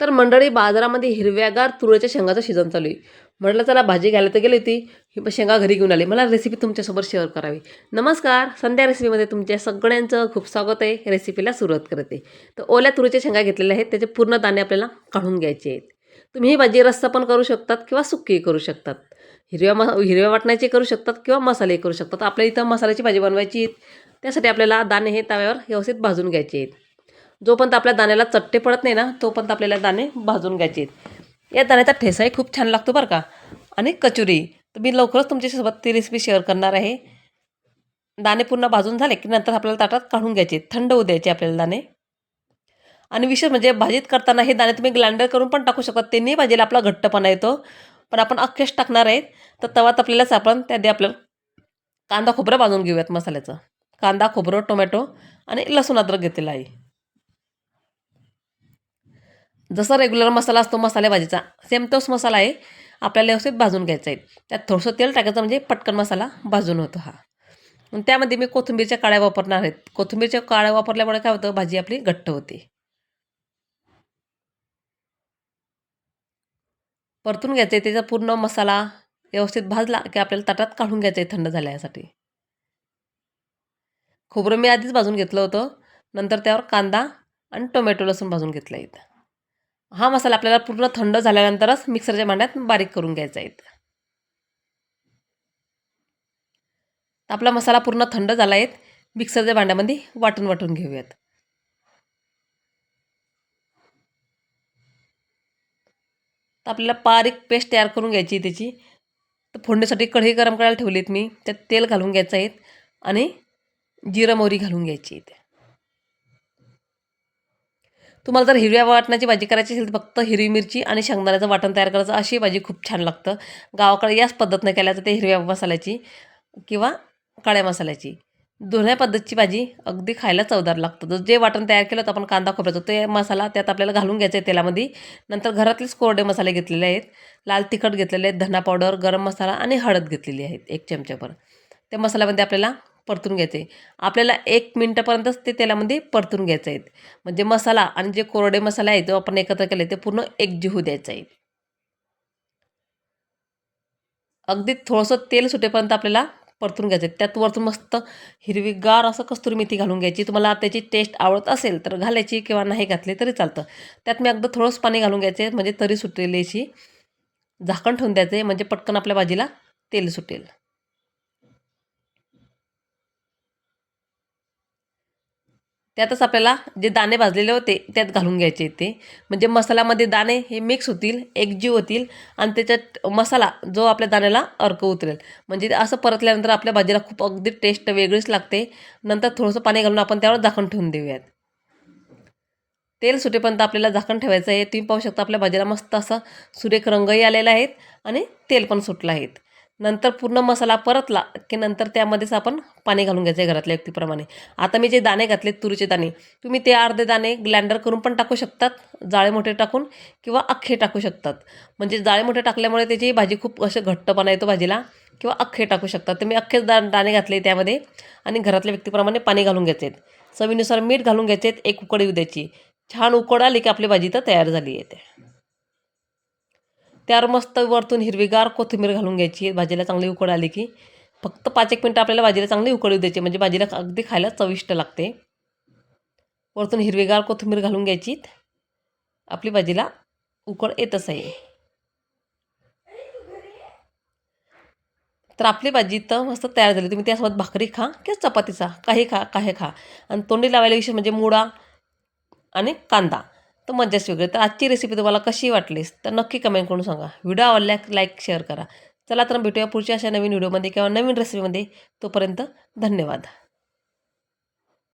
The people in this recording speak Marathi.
तर मंडळी बाजारामध्ये हिरव्यागार तुरीच्या शेंगाचं सीझन चालू आहे. म्हटलं चला भाजी घ्यायला तर गेली होती. ही शेंगा घरी घेऊन आली. मला रेसिपी तुमच्यासोबत शेअर करावी. नमस्कार संध्या रेसिपीमध्ये तुमच्या सगळ्यांचं खूप स्वागत आहे. रेसिपीला सुरुवात करते. तर ओल्या तुरीच्या शेंगा घेतलेल्या आहेत. त्याचे पूर्ण दाणे आपल्याला काढून घ्यायचे आहेत. तुम्ही ही भाजी रस्सा पण करू शकतात किंवा सुक्की करू शकतात. हिरव्या म हिरव्या वाटण्याची करू शकतात किंवा मसाले करू शकतात. आपल्या इथं मसाल्याची भाजी बनवायची त्यासाठी आपल्याला दाणे हे तव्यावर व्यवस्थित भाजून घ्यायचे आहेत. जोपर्यंत आपल्या दाण्याला चट्टे पडत नाही ना तोपर्यंत आपल्याला दाणे भाजून घ्यायचे आहेत. या दाण्याचा ठेसाही खूप छान लागतो बरं का. आणि कचुरी. तर मी लवकरच तुमच्यासोबत ती रेसिपी शेअर करणार आहे. दाणे पूर्ण भाजून झाले की नंतर आपल्याला ताटात काढून घ्यायचे थंड होऊ द्यायचे आपल्याला दाणे. आणि विशेष म्हणजे भाजीत करताना हे दाणे तुम्ही ग्लांडर करून पण टाकू शकता. त्यांनी भाजीला आपला घट्टपणा येतो. पण आपण अख्खेच टाकणार आहेत. तर तवा तपलेलाच आपण त्याआधी आपलं कांदा खोबरं भाजून घेऊयात मसाल्याचं. कांदा खोबरं टोमॅटो आणि लसूण अद्रक घेतलेला आहे. जसा रेग्युलर मसाला असतो मसाले भाजीचा सेम तोच मसाला आहे. आपल्याला व्यवस्थित भाजून घ्यायचा आहे. त्यात थोडंसं तेल टाकायचं म्हणजे पटकन मसाला भाजून होतो हा. त्यामध्ये मी कोथिंबीरच्या काळ्या वापरणार आहेत. कोथिंबीरच्या काळ्या वापरल्यामुळे काय होतं? भाजी आपली घट्ट होते. परतून घ्यायचं आहे. त्याचा पूर्ण मसाला व्यवस्थित भाजला की आपल्याला ताटात काढून घ्यायचं आहे. थंड झाल्यासाठी. खोबरं मी आधीच भाजून घेतलं होतं. नंतर त्यावर कांदा आणि टोमॅटो लसूण भाजून घेतलं आहे हा मसाला आपल्याला पूर्ण थंड झाल्यानंतरच मिक्सरच्या भांड्यात बारीक करून घ्यायचा आहे. आपला मसाला पूर्ण थंड झाला आहे. मिक्सरच्या भांड्यामध्ये वाटून वाटून घेऊयात. तर आपल्याला बारीक पेस्ट तयार करून घ्यायची त्याची. तर फोडणीसाठी कढई गरम करायला ठेवलीत मी. त्यात तेल घालून घ्यायचं आहे आणि जिरं मोहरी घालून घ्यायची आहे. तुम्हाला जर हिरव्या वाटणाची भाजी करायची असेल तर फक्त हिरवी मिरची आणि शेंगदाण्याचं वाटण तयार करायचं अशी भाजी खूप छान लागतं. गावाकडे याच पद्धतीने केल्याचं ते हिरव्या मसाल्याची किंवा काळ्या मसाल्याची. दोन्ही पद्धतीची भाजी अगदी खायला चवदार लागतं. जे वाटण तयार केलं तर आपण कांदा खोबऱ्याचं ते मसाला त्यात आपल्याला घालून घ्यायचा आहे तेलामध्ये. नंतर घरातलेच कोरडे मसाले घेतलेले आहेत. लाल तिखट घेतलेले आहेत धना पावडर गरम मसाला आणि हळद घेतलेली आहेत एक चमच्याभर त्या मसाल्यामध्ये आपल्याला परतून घ्यायचे. आपल्याला एक मिनटापर्यंतच ते तेलामध्ये परतून घ्यायचं आहेत. म्हणजे मसाला आणि जे कोरडे मसाले आहेत तो आपण एकत्र केले ते पूर्ण एकजीव होऊ द्यायचं आहे अगदी थोडंसं तेल सुटेपर्यंत आपल्याला परतून घ्यायचं त्यात वरतून मस्त हिरवीगार असं कस्तुरी मेथी घालून घ्यायची. तुम्हाला त्याची टेस्ट आवडत असेल तर घालायची किंवा नाही घातली तरी चालतं. त्यात मी अगदी थोडंसं पाणी घालून घ्यायचे म्हणजे तरी सुटेल अशी झाकण ठेवून द्यायचे. म्हणजे पटकन आपल्या भाजीला तेल सुटेल. त्यातच आपल्याला जे दाणे भाजलेले होते त्यात घालून घ्यायचे ते. म्हणजे मसाल्यामध्ये दाणे हे मिक्स होतील एकजीव होतील आणि त्याच्यात मसाला जो आपल्या दाण्याला अर्क उतरेल. म्हणजे असं परतल्यानंतर आपल्या भाजीला खूप अगदी टेस्ट वेगळीच लागते. नंतर थोडंसं पाणी घालून आपण त्यावर झाकण ठेवून देऊयात. तेल सुटेपर्यंत आपल्याला झाकण ठेवायचं आहे. तुम्ही पाहू शकता आपल्या भाजीला मस्त असं सुरेख रंगही आलेला आहेत आणि तेल पण सुटलं आहेत नंतर पूर्ण मसाला परतला की नंतर त्यामध्येच आपण पाणी घालून घ्यायचं आहे घरातल्या व्यक्तीप्रमाणे. आता मी जे दाणे घातले तुरीचे दाणे तुम्ही ते अर्धे दाणे ग्लँडर करून पण टाकू शकतात. जाळे मोठे टाकून किंवा अख्खे टाकू शकतात. म्हणजे जाळे मोठे टाकल्यामुळे त्याची भाजी खूप असं घट्टपणा येतो भाजीला किंवा अख्खे टाकू शकतात. तर मी अख्खेच दा दाणे घातले त्यामध्ये आणि घरातल्या व्यक्तीप्रमाणे पाणी घालून घ्यायचे आहेत. चवीनुसार मीठ घालून घ्यायचे आहेत. एक उकड येऊ द्यायची. छान उकड आली की आपली भाजी तर तयार झाली आहे त्यावर मस्त वरतून हिरवीगार कोथिंबीर घालून घ्यायची. भाजीला चांगली उकड आली की फक्त पाच एक मिनटं आपल्याला भाजीला चांगली उकळू द्यायची. म्हणजे भाजीला अगदी खायला चविष्ट लागते. वरतून हिरवीगार कोथिंबीर घालून घ्यायची. आपली भाजीला उकळ येतच आहे. तर आपली भाजी तर मस्त तयार झाली. तुम्ही त्यासोबत भाकरी खा किंवा चपातीचा. काही खा काही खा. आणि तोंडी लावायला विषय म्हणजे मुळा आणि कांदा. तर मज्जाच वेगळी. तर आजची रेसिपी तुम्हाला कशी वाटलीस? तर नक्की कमेंट करून सांगा. व्हिडिओ आवडल्या लाईक शेअर करा. चला तर भेटूया पुढच्या अशा नवीन व्हिडिओमध्ये किंवा नवीन रेसिपीमध्ये तोपर्यंत धन्यवाद.